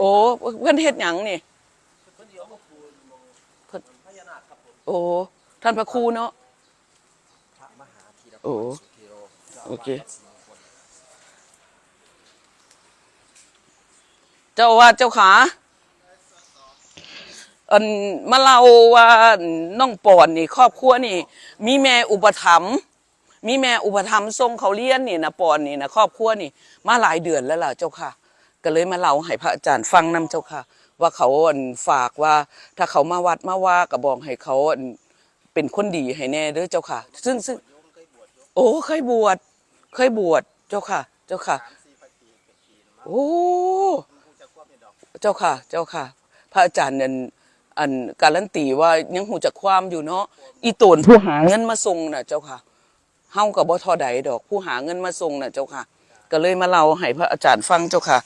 โอ้เพิ่นเฮ็ดหยังนี่เพิ่นเดียวก็ปูนมองเพิ่นพญานาคครับผมโอ้ท่านพระครูเนาะ พระมหาธีรโอ้พรสุเทโรจ้าโอเควาดวัดศรีมงคลเจ้าว่าเจ้าขาอันมาเล่าว่าน้องปอนนี่ ครอบครัวนี่ มีแม่อุปถัมภ์มีแม่อุปถัมภ์ส่งเขาเรียนนี่นะปอนนี่นะครอบครัวนี่ มาหลายเดือนแล้วล่ะเจ้าค่ะ ก็เลยมาเล่าให้พระอาจารย์ฟังนํเจ้าค่ะ ว่าเขาอันฝากว่า ถ้าเขามาวัดมาว่าก็บอกให้เขาอันเป็นคนดีให้แน่เด้อเจ้าค่ะ ซึ่งซึ่งโอ้เคยบวชเคยบวชเจ้าค่ะ เจ้าค่ะ โอ้เจ้าค่ะ เจ้าค่ะ พระอาจารย์นั่นอันการันตีว่ายังหูจักความอยู่เนาะอีตนผู้หาเงินมาส่งน่ะ เจ้าค่ะเฮากับบ่ทอใดดอก ผู้หาเงินมาส่งน่ะเจ้าค่ะ ก็เลยมาเล่าให้พระอาจารย์ฟังเจ้าค่ะ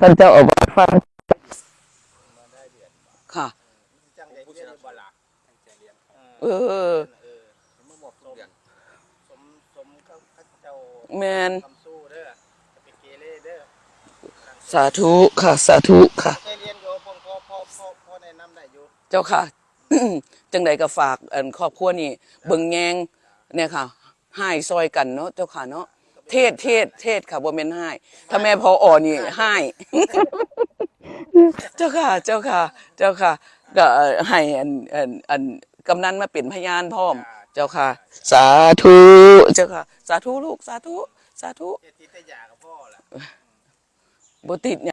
ท่านเจ้าอาวาสฟังค่ะ เออ แมนสาธุค่ะ สาธุค่ะ เจ้าค่ะ จังใดก็ฝากอันครอบครัวนี่เบิ่งแงงเนี่ยค่ะให้ซอยกันเนาะเจ้าค่ะเนาะ เทศเทศเทศค่ะบ่แม่นให้ถ้าแม่พออ่อนี่ให้เจ้าค่ะ เจ้าค่ะ เจ้าค่ะก็เอ่อให้อันอันอันกำนันมาเป็นพยานพร้อม เจ้าค่ะ สาธุเจ้าค่ะ สาธุลูกสาธุสาธุเฮ็ดที่แต่ยากับพ่อล่ะบ่ติดเนี่ย